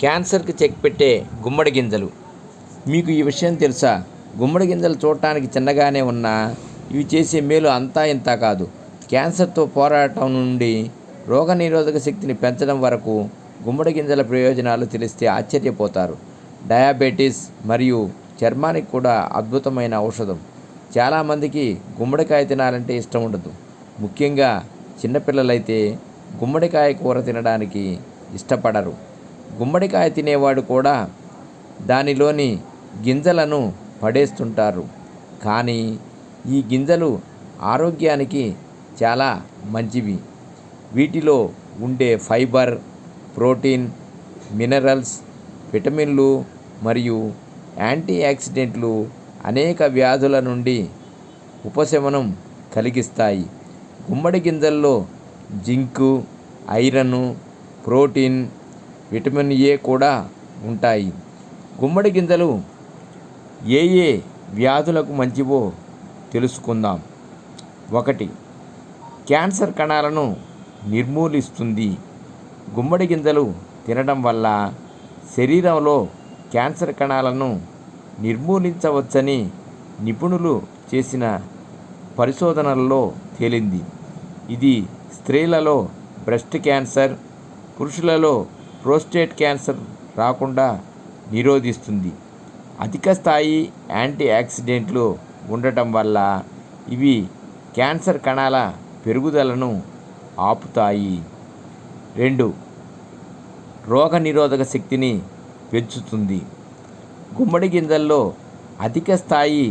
క్యాన్సర్కి చెక్ పెట్టే గుమ్మడి గింజలు. మీకు ఈ విషయం తెలుసా? గుమ్మడి గింజలు చూడటానికి చిన్నగానే ఉన్నా ఇవి చేసే మేలు అంతా ఇంతా కాదు. క్యాన్సర్తో పోరాటం నుండి రోగనిరోధక శక్తిని పెంచడం వరకు గుమ్మడి గింజల ప్రయోజనాలు తెలిస్తే ఆశ్చర్యపోతారు. డయాబెటీస్ మరియు చర్మానికి కూడా అద్భుతమైన ఔషధం. చాలామందికి గుమ్మడికాయ తినాలంటే ఇష్టం ఉండదు. ముఖ్యంగా చిన్నపిల్లలైతే గుమ్మడికాయ కూర తినడానికి ఇష్టపడరు. గుమ్మడికాయ తినేవాడు కూడా దానిలోని గింజలను పడేస్తుంటారు. కానీ ఈ గింజలు ఆరోగ్యానికి చాలా మంచివి. వీటిలో ఉండే ఫైబర్ ప్రోటీన్ మినరల్స్ విటమిన్లు మరియు యాంటీ ఆక్సిడెంట్లు అనేక వ్యాధుల నుండి ఉపశమనం కలిగిస్తాయి. గుమ్మడి గింజల్లో zinc iron protein vitamin A కూడా ఉంటాయి. గుమ్మడి గింజలు ఏ ఏ వ్యాధులకు మంచివో తెలుసుకుందాం. ఒకటి క్యాన్సర్ కణాలను నిర్మూలిస్తుంది. గుమ్మడి గింజలు తినడం వల్ల శరీరంలో క్యాన్సర్ కణాలను నిర్మూలించవచ్చని నిపుణులు చేసిన పరిశోధనలలో తేలింది. ఇది స్త్రీలలో బ్రెస్ట్ క్యాన్సర్ పురుషులలో ప్రోస్టేట్ క్యాన్సర్ రాకుండా నిరోధిస్తుంది. అధిక స్థాయి యాంటీ ఆక్సిడెంట్లు ఉండటం వల్ల ఇవి క్యాన్సర్ కణాల పెరుగుదలను ఆపుతాయి. రెండు రోగనిరోధక శక్తిని పెంచుతుంది. గుమ్మడి గింజల్లో అధిక స్థాయి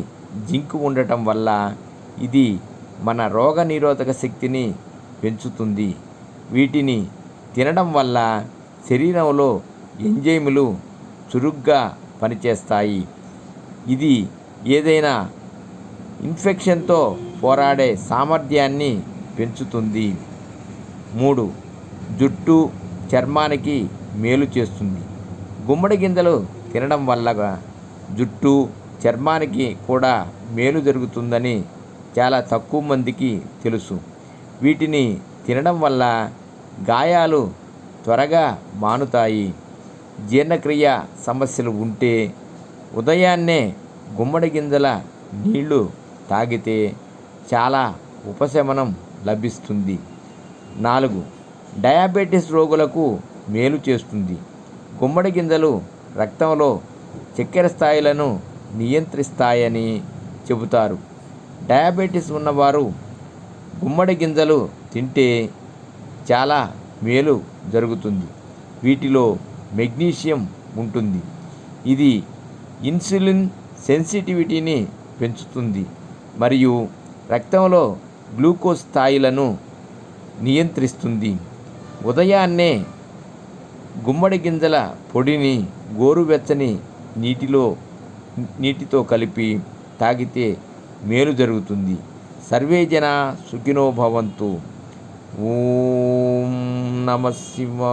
జింక్ ఉండటం వల్ల ఇది మన రోగనిరోధక శక్తిని పెంచుతుంది. వీటిని తినడం వల్ల శరీరంలో ఎంజైములు చురుగ్గా పనిచేస్తాయి. ఇది ఏదైనా ఇన్ఫెక్షన్తో పోరాడే సామర్థ్యాన్ని పెంచుతుంది. మూడు జుట్టు చర్మానికి మేలు చేస్తుంది. గుమ్మడి గింజలు తినడం వల్ల జుట్టు చర్మానికి కూడా మేలు జరుగుతుందని చాలా తక్కువ మందికి తెలుసు. వీటిని తినడం వల్ల గాయాలు త్వరగా మానుతాయి. జీర్ణక్రియ సమస్యలు ఉంటే ఉదయాన్నే గుమ్మడి గింజల నీళ్ళు తాగితే చాలా ఉపశమనం లభిస్తుంది. నాలుగు డయాబెటీస్ రోగులకు మేలు చేస్తుంది. గుమ్మడి గింజలు రక్తంలో చక్కెర స్థాయిలను నియంత్రిస్తాయని చెబుతారు. డయాబెటీస్ ఉన్నవారు గుమ్మడి గింజలు తింటే చాలా మేలు జరుగుతుంది. వీటిలో మెగ్నీషియం ఉంటుంది. ఇది ఇన్సులిన్ సెన్సిటివిటీని పెంచుతుంది మరియు రక్తంలో గ్లూకోజ్ స్థాయిలను నియంత్రిస్తుంది. ఉదయాన్నే గుమ్మడి గింజల పొడిని గోరువెచ్చని నీటిలో నీటితో కలిపి తాగితే మేలు జరుగుతుంది. సర్వే జన సుఖినో Namah Shivaya.